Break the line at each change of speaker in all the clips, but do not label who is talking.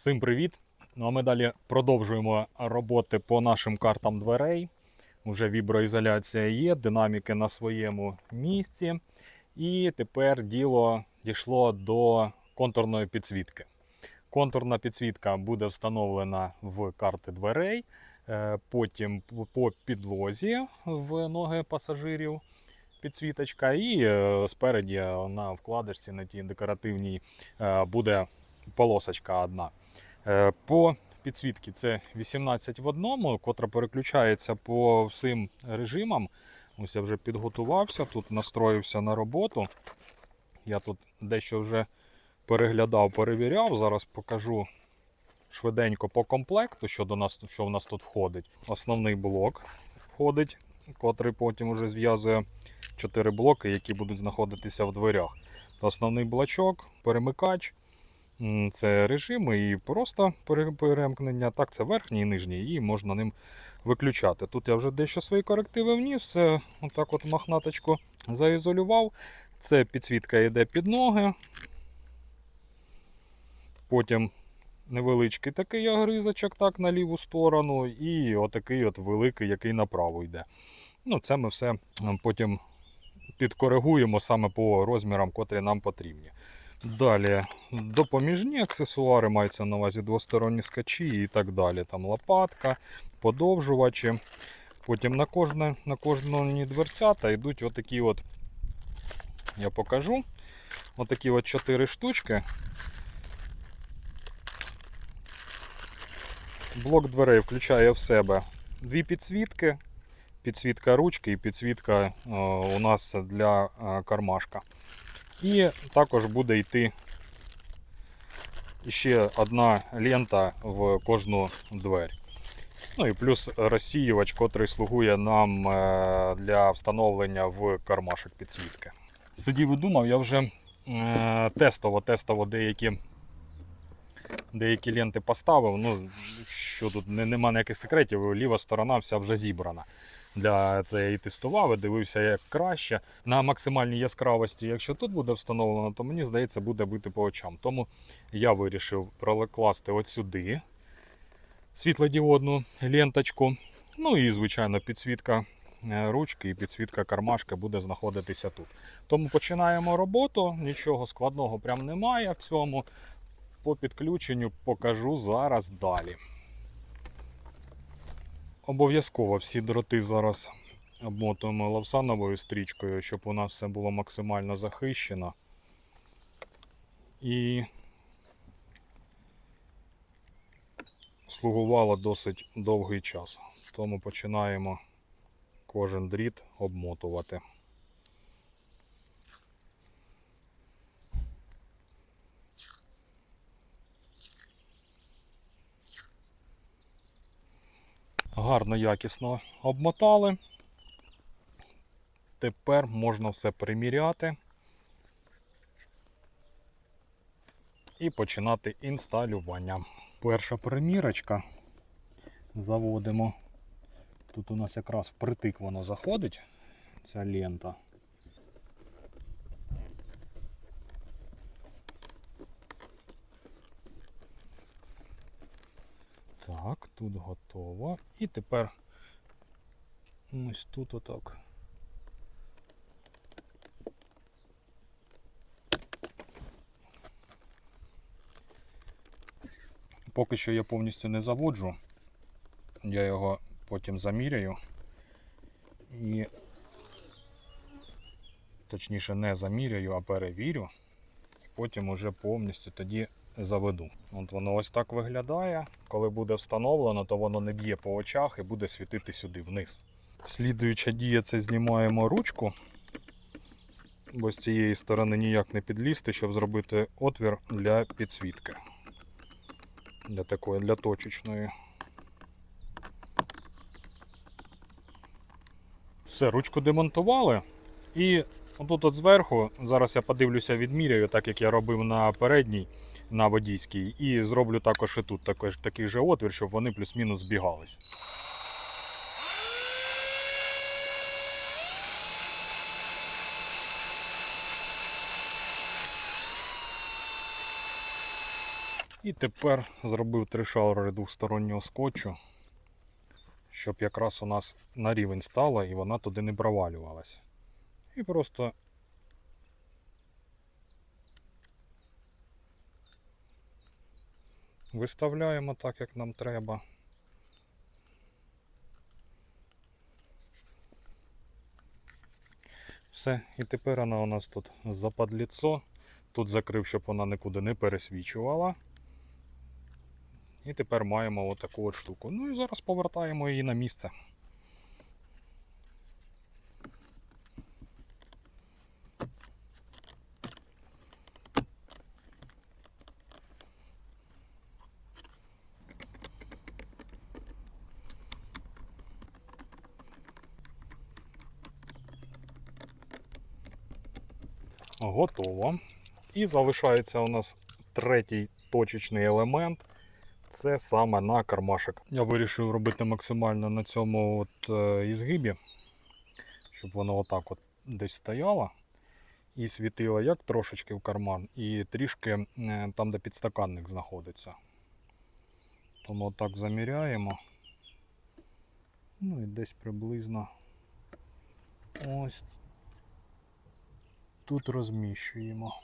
Всім привіт! Ну а ми далі продовжуємо роботи по нашим картам дверей. Уже віброізоляція є, динаміки на своєму місці. І тепер діло дійшло до контурної підсвітки. Контурна підсвітка буде встановлена в карти дверей, е, потім по підлозі в ноги пасажирів підсвіточка, і е, спереді на вкладишці на тій декоративній е, буде полосочка одна. Е, По підсвітці це 18 в одному, котра переключається по всім режимам. Ось я вже підготувався, тут настроївся на роботу. Я тут дещо вже переглядав, перевіряв. Зараз покажу швиденько по комплекту, що до нас, що в нас тут входить. Основний блок входить, котрий потім вже зв'язує 4 блоки, які будуть знаходитися в дверях. Основний блочок, перемикач. Це режими і просто перемкнення. Так, це верхній і нижній, і можна ним виключати. Тут я вже дещо свої корективи вніс, все отак от махнаточку заізолював. Це підсвітка йде під ноги. Потім невеличкий такий огризочок так на ліву сторону, і отакий от великий, який направо йде. Ну, це ми все потім підкоригуємо саме по розмірам, котрі нам потрібні. Далі допоміжні аксесуари мається на увазі двосторонні скачі і так далі. Там лопатка, подовжувачі. Потім на кожне, на кожній дверцята йдуть отакі от, я покажу, отакі от 4 штучки. Блок дверей включає в себе дві підсвітки, підсвітка ручки і підсвітка е, у нас для е, кармашка. І також буде йти ще одна лента в кожну двері. Ну і плюс розсіювач, котрий слугує нам е, для встановлення в кармашок підсвітки. Сидів і думав, я вже е, тестово, тестово деякі, деякі ленти поставив. Ну, що тут нема ніяких секретів, ліва сторона вся вже зібрана. Для це і тестував, і дивився як краще. На максимальній яскравості, якщо тут буде встановлено, то мені здається, буде бити по очам. Тому я вирішив прокласти от сюди світлодіодну ленточку. Ну і, звичайно, підсвітка е, ручки і підсвітка кармашка буде знаходитися тут. Тому починаємо роботу. Нічого складного прям немає в цьому. По підключенню покажу зараз далі. Обов'язково всі дроти зараз обмотуємо лавсановою стрічкою, щоб у нас все було максимально захищено. І слугувало досить довгий час. Тому починаємо кожен дріт обмотувати. Гарно, якісно обмотали. Тепер можна все приміряти і починати інсталювання. Перша примірочка. Заводимо. Тут у нас якраз впритик воно заходить, ця лента. Так, тут готово. І тепер ось тут отак. Поки що я повністю не заводжу. Я його потім заміряю. І точніше не заміряю, а перевірю. І потім уже повністю тоді заведу. От воно ось так виглядає. Коли буде встановлено, то воно не б'є по очах і буде світити сюди вниз. Слідуюча дія це знімаємо ручку, бо з цієї сторони ніяк не підлізти, щоб зробити отвір для підсвітки. Для такої, для точечної. Все, ручку демонтували. І отут от зверху, зараз я подивлюся, відміряю, так як я робив на передній, на водійській, і зроблю також і тут також, такий же отвір, щоб вони плюс-мінус збігались. І тепер зробив три шари двостороннього скотчу, щоб якраз у нас на рівень стала і вона туди не провалювалася. І просто виставляємо так, як нам треба. Все, і тепер вона у нас тут западліцо. Тут закрив, щоб вона нікуди не пересвічувала. І тепер маємо отаку от штуку. Ну і зараз повертаємо її на місце. Готово. І залишається у нас третій точечний елемент. Це саме на кармашек. Я вирішив робити максимально на цьому от е, ізгибі, щоб воно отак от десь стояло і світило як трошечки в карман, і трішки е, там, де підстаканник знаходиться. Тому отак заміряємо. Ну і десь приблизно ось тут розміщуємо.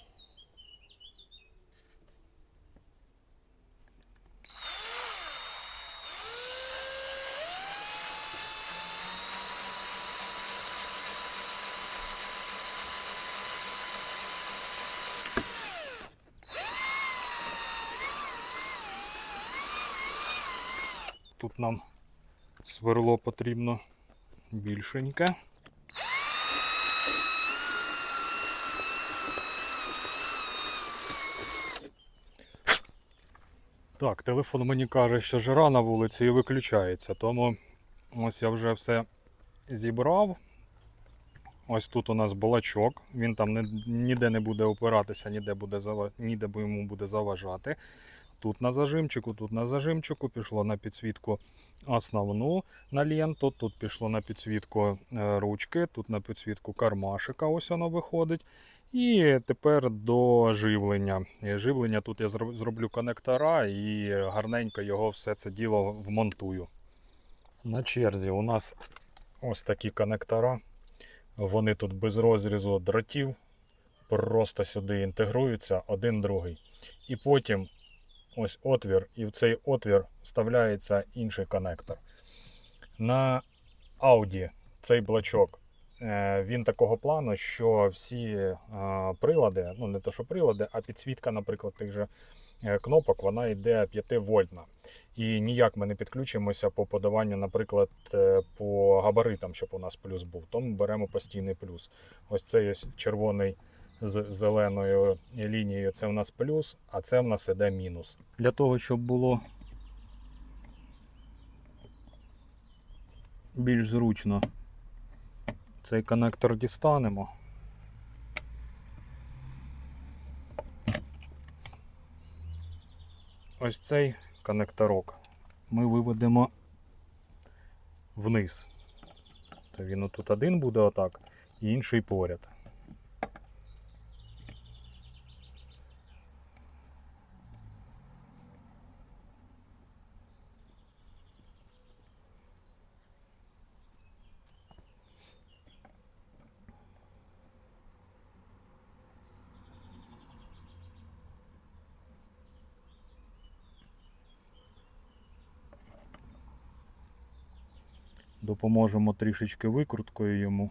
Тут нам сверло потрібно більшеньке. Так, телефон мені каже, що жара на вулиці і виключається, тому ось я вже все зібрав. Ось тут у нас балачок, він там ніде не буде опиратися, ніде, буде, ніде йому буде заважати. Тут на зажимчику, тут на зажимчику, пішло на підсвітку основну на ленту, тут пішло на підсвітку е, ручки, тут на підсвітку кармашика, ось воно виходить. І тепер до живлення. Живлення тут я зроблю коннектора і гарненько його все це діло вмонтую. На черзі у нас ось такі коннектора. Вони тут без розрізу дротів, просто сюди інтегруються один другий. І потім ось отвір, і в цей отвір вставляється інший коннектор. На Audi цей блочок е, він такого плану, що всі е, прилади, ну не то що прилади, а підсвітка, наприклад, тих же е, кнопок, вона йде 5 вольтна. І ніяк ми не підключимося по подаванню, наприклад, по габаритам, щоб у нас плюс був. Тому беремо постійний плюс. Ось цей ось червоний з зеленою лінією це у нас плюс, а це в нас іде мінус. Для того, щоб було більш зручно, цей коннектор дістанемо. Ось цей коннекторок ми виведемо вниз. То він отут один буде отак, і інший поряд. Допоможемо трішечки викруткою йому.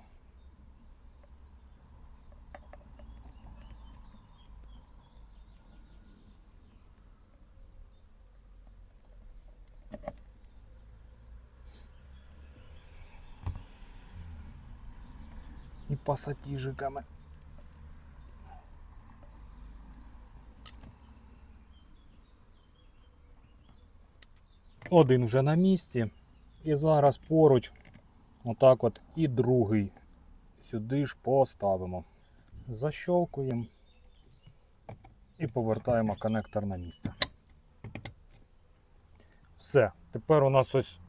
І пасатіжиками. Один вже на місці. І зараз поруч, отак от, і другий сюди ж поставимо. Защолкуємо і повертаємо коннектор на місце. Все. Тепер у нас ось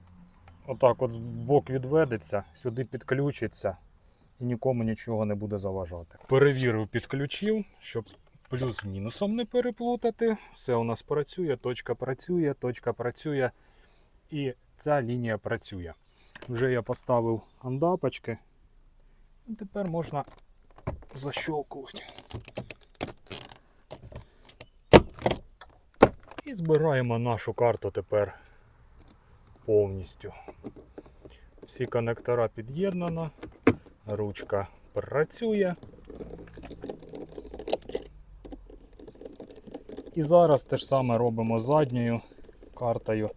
отак от в бок відведеться, сюди підключиться і нікому нічого не буде заважати. Перевірив, підключив, щоб плюс з мінусом не переплутати. Все у нас працює, точка працює, точка працює. І ця лінія працює. Вже я поставив андапочки. Тепер можна защелкувати. І збираємо нашу карту тепер повністю. Всі коннектора під'єднано, ручка працює. І зараз те ж саме робимо задньою картою.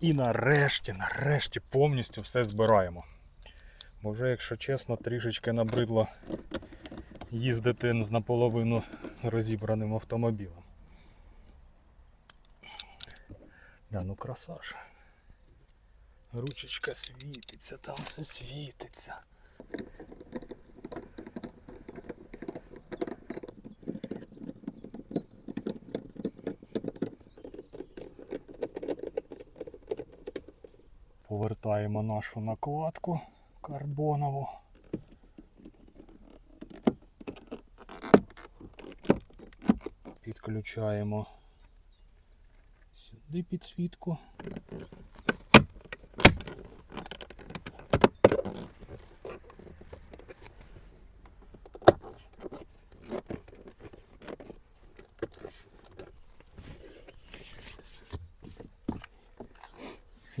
І нарешті, нарешті повністю все збираємо. Бо вже, якщо чесно, трішечки набридло їздити з наполовину розібраним автомобілем. Бля, ну краса. Ручечка світиться, там все світиться. Повертаємо нашу накладку карбонову. Підключаємо сюди підсвітку.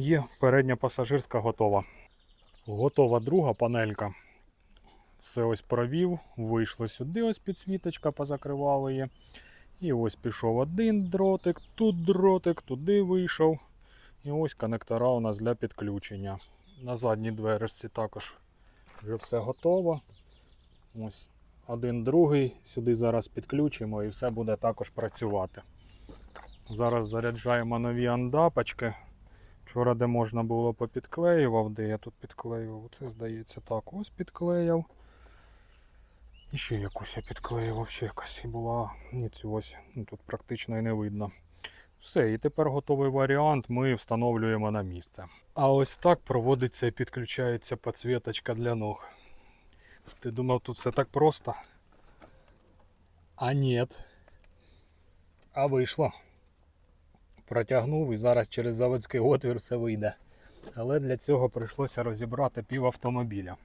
Є передня пасажирська готова. Готова друга панелька. Все ось провів, вийшло сюди, ось підсвіточка, позакривали її. І ось пішов один дротик, тут дротик, туди вийшов. І ось коннектора у нас для підключення. На задній дверці також вже все готово. Ось один другий. Сюди зараз підключимо і все буде також працювати. Зараз заряджаємо нові андапочки. Вчора, де можна було попідклеював, де я тут підклеював, це здається так, ось підклеїв. І ще якусь я підклеював, ще якась і була. Ні, цю ось ну, тут практично і не видно. Все, і тепер готовий варіант ми встановлюємо на місце. А ось так проводиться і підключається підсвіточка для ног. Ти думав, тут все так просто? А ні. А вийшло протягнув і зараз через заводський отвір все вийде. Але для цього прийшлося розібрати пів автомобіля.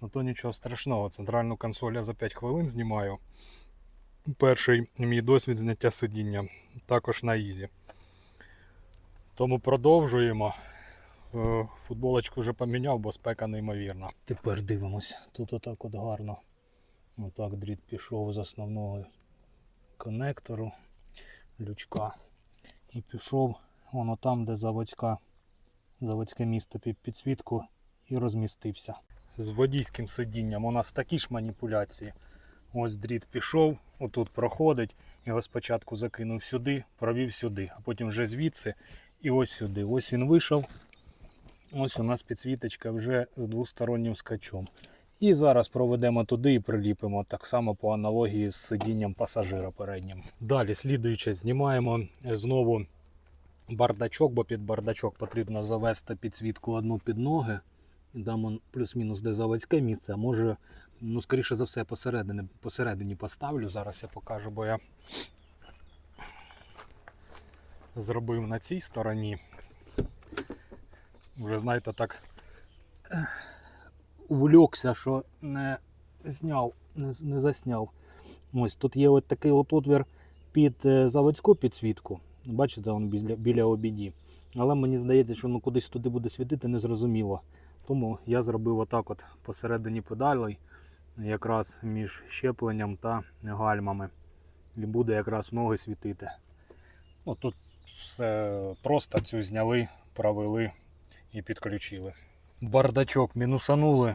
Ну то нічого страшного, центральну консоль я за 5 хвилин знімаю. Перший мій досвід зняття сидіння, також на ізі. Тому продовжуємо. Е, Футболочку вже поміняв, бо спека неймовірна. Тепер дивимось. Тут отак от гарно. Отак дріт пішов з основного конектору лючка і пішов воно там, де заводська, заводське місто під підсвітку і розмістився. З водійським сидінням у нас такі ж маніпуляції. Ось дріт пішов, отут проходить, його спочатку закинув сюди, провів сюди, а потім вже звідси і ось сюди. Ось він вийшов. Ось у нас підсвіточка вже з двостороннім скачом. І зараз проведемо туди і приліпимо так само по аналогії з сидінням пасажира переднім. Далі, слідуюче, знімаємо знову бардачок, бо під бардачок потрібно завести підсвітку одну під ноги. І Дамо плюс-мінус де заводське місце, а може, ну, скоріше за все, посередині, посередині поставлю. Зараз я покажу, бо я зробив на цій стороні. Вже знаєте, так увлекся, що не зняв, не, не засняв. Ось тут є от такий от отвір під е, заводську підсвітку. Бачите, він біля, обіді. Але мені здається, що ну, кудись туди буде світити, незрозуміло. Тому я зробив отак от посередині педалей, якраз між щепленням та гальмами. І буде якраз ноги світити. Ну, тут все просто цю зняли, провели і підключили. Бардачок мінусанули.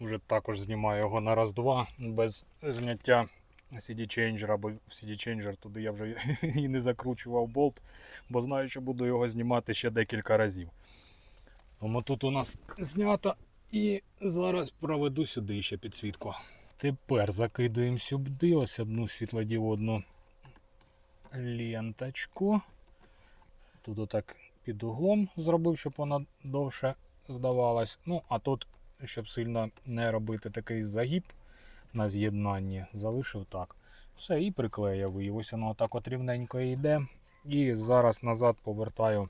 Вже також знімаю його на раз-два без зняття CD-чейнджера, бо в CD-чейнджер туди я вже і не закручував болт, бо знаю, що буду його знімати ще декілька разів. Тому тут у нас знято і зараз проведу сюди ще підсвітку. Тепер закидуємо сюди ось одну світлодіодну ленточку. Тут отак під углом зробив, щоб вона довше здавалась. Ну, а тут, щоб сильно не робити такий загиб, на з'єднанні. Залишив так. Все, і приклеїв. І ось воно так от рівненько йде. І зараз назад повертаю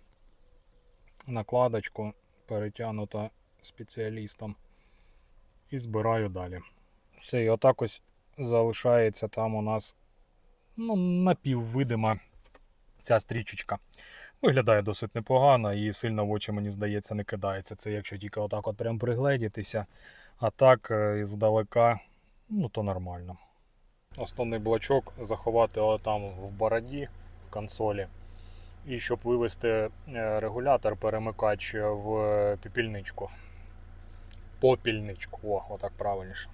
накладочку, перетягнута спеціалістом. І збираю далі. Все, і отак ось залишається там у нас ну, напіввидима ця стрічечка. Виглядає досить непогано і сильно в очі, мені здається, не кидається. Це якщо тільки отак от прям пригледітися. А так е, здалека, ну то нормально. Основний блочок заховати отам в бороді в консолі. І щоб вивести е, регулятор, перемикач в пепільничку. Попільничку. О, отак правильніше.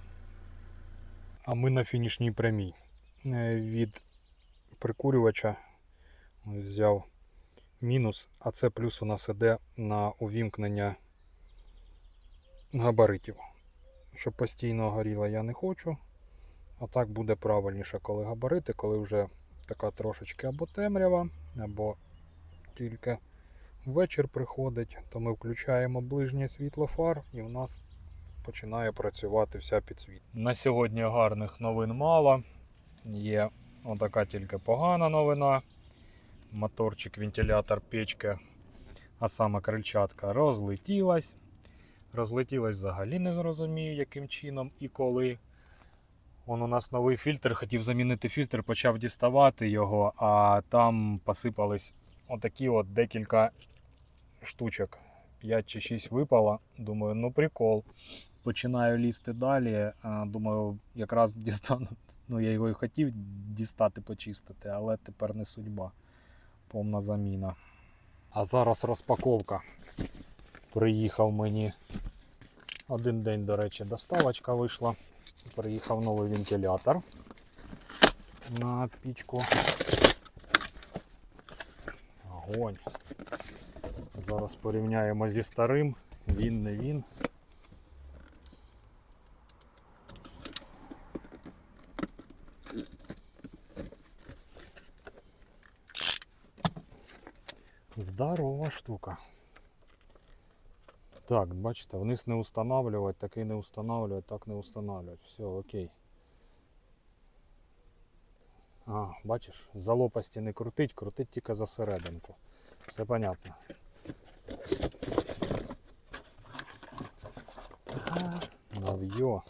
А ми на фінішній прямій. Е, Від прикурювача взяв мінус, а це плюс у нас іде на увімкнення габаритів. Щоб постійно горіло я не хочу. А так буде правильніше, коли габарити, коли вже така трошечки або темрява, або тільки вечір приходить, то ми включаємо ближнє світло фар і в нас починає працювати вся підсвітка. На сьогодні гарних новин мало. Є отака тільки погана новина. Моторчик, вентилятор, печка, а саме крильчатка розлетілась. Розлетілась взагалі не зрозумію, яким чином і коли. Он у нас новий фільтр, хотів замінити фільтр, почав діставати його, а там посипались отакі от декілька штучок. 5 чи 6 випало. Думаю, ну прикол. Починаю лізти далі. Думаю, якраз дістану. Ну, я його і хотів дістати, почистити, але тепер не судьба. Повна заміна. А зараз розпаковка. Приїхав мені один день, до речі, доставочка вийшла. Приїхав новий вентилятор на пічку. Огонь. Зараз порівняємо зі старим. Він не він. Здорова штука. Так, бачите, вниз не устанавливать, такий не устанавливать, так не устанавливать. Все, окей. А, бачиш, за лопасті не крутить, крутить тільки за серединку. Все понятно. Нав'йо.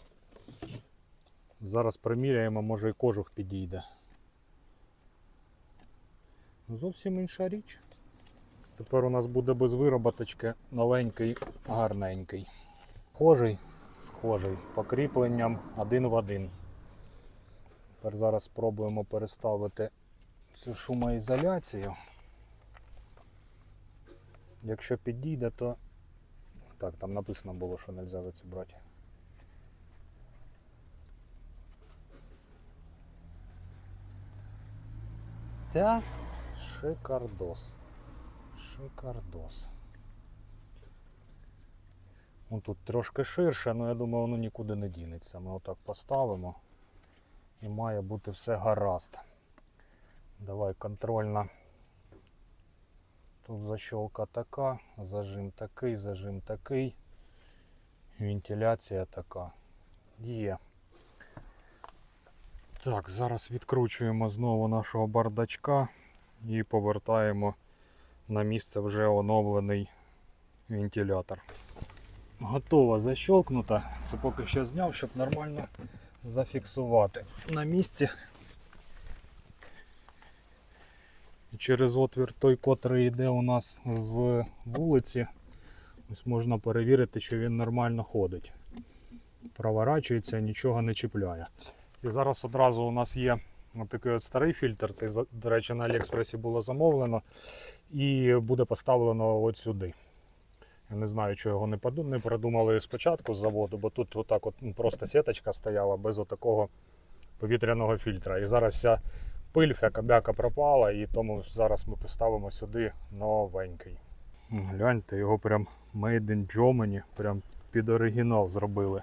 Зараз приміряємо, може і кожух підійде. Ну, Зовсім інша річ. Тепер у нас буде без вироботочки новенький, гарненький. Схожий, схожий, покріпленням один в один. Тепер зараз спробуємо переставити цю шумоізоляцію. Якщо підійде, то... Так, там написано було, що не можна цю брати. Та шикардос. Шикардос. Ну, тут трошки ширше, але я думаю, воно нікуди не дінеться. Ми отак поставимо і має бути все гаразд. Давай контрольна. Тут защолка така, зажим такий, зажим такий, вентиляція така. Є. Так, зараз відкручуємо знову нашого бардачка і повертаємо на місце вже оновлений вентилятор. Готова защелкнута. Це поки що зняв, щоб нормально зафіксувати на місці. І через отвір той, котрий йде у нас з вулиці, ось можна перевірити, що він нормально ходить. Проворачується, нічого не чіпляє. І зараз одразу у нас є такий от старий фільтр. Цей, до речі, на Аліекспресі було замовлено. І буде поставлено от сюди. Я не знаю, чого його не не продумали спочатку з заводу, бо тут отак от ну, просто сіточка стояла без отакого повітряного фільтра. І зараз вся пиль, фяка-бяка пропала, і тому зараз ми поставимо сюди новенький. Гляньте, його прям Made in Germany, прям під оригінал зробили.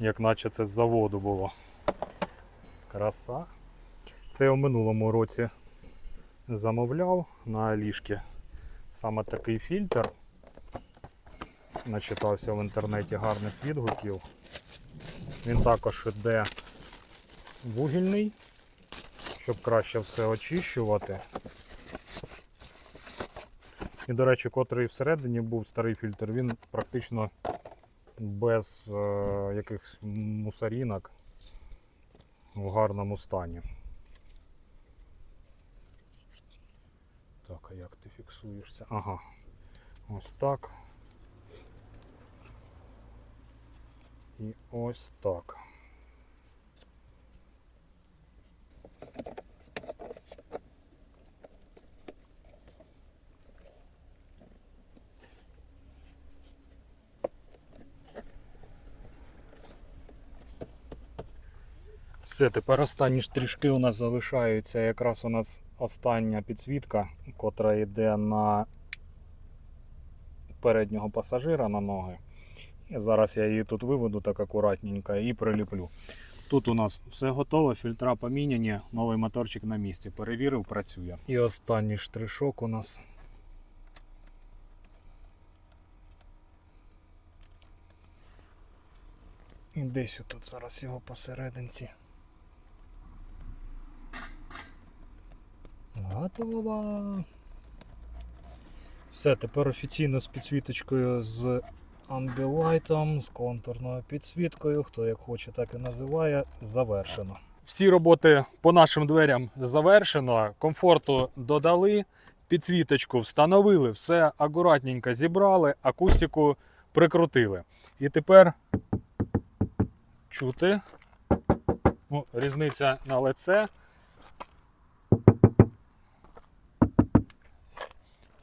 Як наче це з заводу було. Краса. Це я в минулому році замовляв на Алішки. Саме такий фільтр. Начитався в інтернеті гарних відгуків. Він також іде вугільний, щоб краще все очищувати. І, до речі, котрий всередині був старий фільтр, він практично без е, якихось мусорінок в гарному стані. Так, а як ти фіксуєшся? Ага. Ось так. І ось так. Все, тепер останні штришки у нас залишаються. Якраз у нас остання підсвітка, котра йде на переднього пасажира на ноги. І зараз я її тут виведу так акуратненько і приліплю. Тут у нас все готово, фільтра поміняні, новий моторчик на місці. Перевірив, працює. І останній штришок у нас. І десь тут зараз його посерединці. Готово. Все, тепер офіційно з підсвіточкою з амбілайтом, з контурною підсвіткою, хто як хоче, так і називає, завершено. Всі роботи по нашим дверям завершено. Комфорту додали, підсвіточку встановили, все акуратненько зібрали, акустику прикрутили. І тепер чути ну, різниця на лице.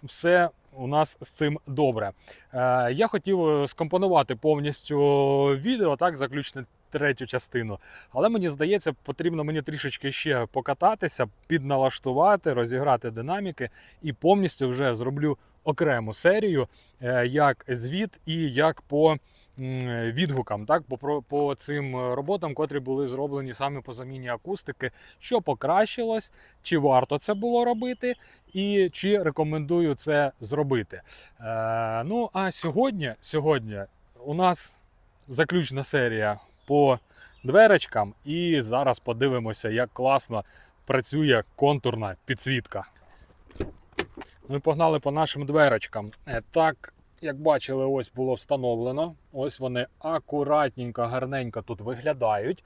Все у нас з цим добре. Е, я хотів е, скомпонувати повністю відео, так, заключно третю частину. Але мені здається, потрібно мені трішечки ще покататися, підналаштувати, розіграти динаміки і повністю вже зроблю окрему серію, е, як звіт і як по відгукам, так, по, по цим роботам, котрі були зроблені саме по заміні акустики, що покращилось, чи варто це було робити, і чи рекомендую це зробити. Е, ну, а сьогодні, сьогодні у нас заключна серія по дверечкам, і зараз подивимося, як класно працює контурна підсвітка. Ну і погнали по нашим дверечкам. Е, Так, як бачили, ось було встановлено. Ось вони акуратненько, гарненько тут виглядають.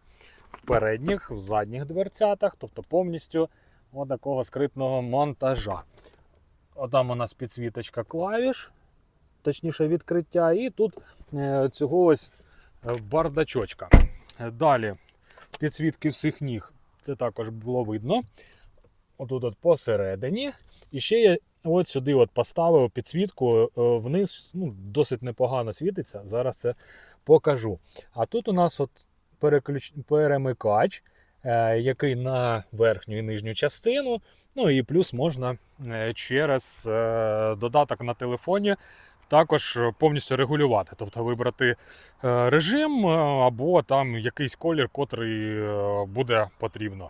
В передніх, в задніх дверцятах, тобто повністю такого скритного монтажа. Отам у нас підсвіточка клавіш, точніше відкриття, і тут е, цього ось е, бардачочка. Далі підсвітки всіх ніг. Це також було видно. Отут от посередині. І ще я от сюди от поставив підсвітку е, вниз, ну, досить непогано світиться. Зараз це покажу. А тут у нас от переключ... перемикач, е, який на верхню і нижню частину. Ну і плюс можна е, через додаток на телефоні також повністю регулювати, тобто вибрати режим або там якийсь колір, котрий буде потрібно.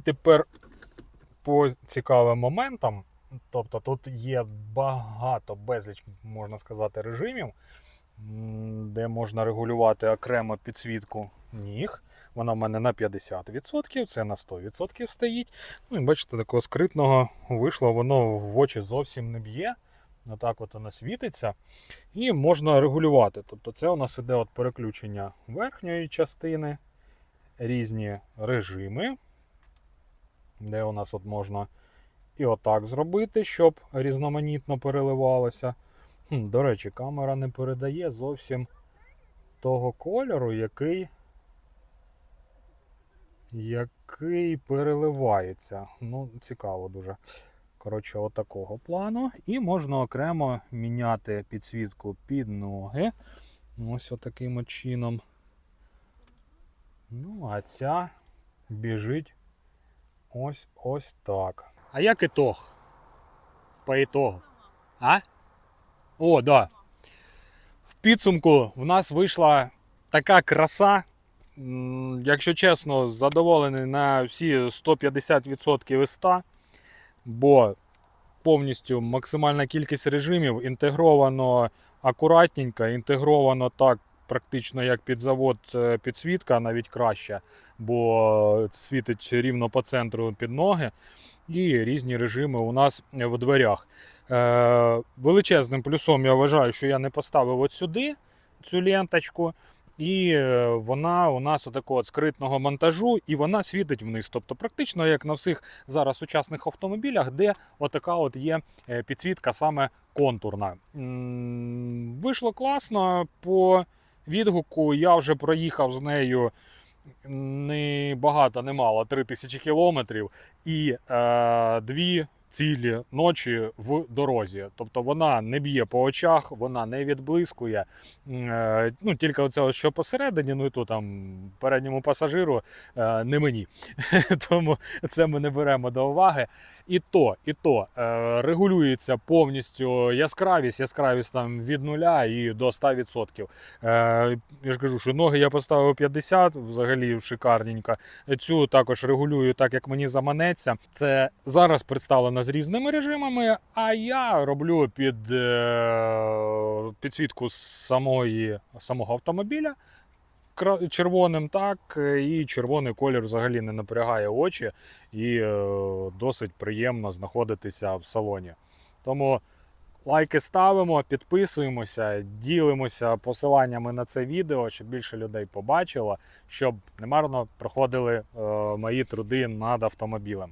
І тепер по цікавим моментам. Тобто тут є багато безліч, можна сказати, режимів, де можна регулювати окремо підсвітку ніг. Вона в мене на 50%, це на 100% стоїть. Ну і бачите, такого скритного вийшло, воно в очі зовсім не б'є. Отак от воно світиться. І можна регулювати. Тобто це у нас іде от переключення верхньої частини, різні режими де у нас от можна і отак зробити, щоб різноманітно переливалося. До речі, камера не передає зовсім того кольору, який, який переливається. Ну, цікаво дуже. Коротше, отакого плану. І можна окремо міняти підсвітку під ноги. Ось отаким от чином. Ну, а ця біжить ось ось так. А як ітог? По ітогу? А? О, да. В підсумку в нас вийшла така краса. Якщо чесно, задоволений на всі 150% із 100, бо повністю максимальна кількість режимів інтегровано акуратненько, інтегровано так, практично як під завод е, підсвітка, навіть краще, бо світить рівно по центру під ноги. І різні режими у нас в дверях. Е, величезним плюсом я вважаю, що я не поставив от сюди цю ленточку. І е, вона у нас отакого скритного монтажу, і вона світить вниз. Тобто, практично як на всіх зараз сучасних автомобілях, де отака от є е, підсвітка саме контурна. Вийшло класно. По відгуку я вже проїхав з нею не багато, не мало 3000 кілометрів і е, дві цілі ночі в дорозі. Тобто вона не б'є по очах, вона не відблискує. Е, ну, тільки оце, що посередині, ну і то там передньому пасажиру е, не мені. Тому це ми не беремо до уваги. І то, і то е, регулюється повністю яскравість, яскравість там від нуля і до 100%. Е, я ж кажу, що ноги я поставив 50, взагалі шикарненько. Цю також регулюю так, як мені заманеться. Це зараз представлено з різними режимами, а я роблю під е, підсвітку самої, самого автомобіля. Червоним так, і червоний колір взагалі не напрягає очі і е, досить приємно знаходитися в салоні. Тому лайки ставимо, підписуємося, ділимося посиланнями на це відео, щоб більше людей побачило, щоб немарно проходили е, мої труди над автомобілем.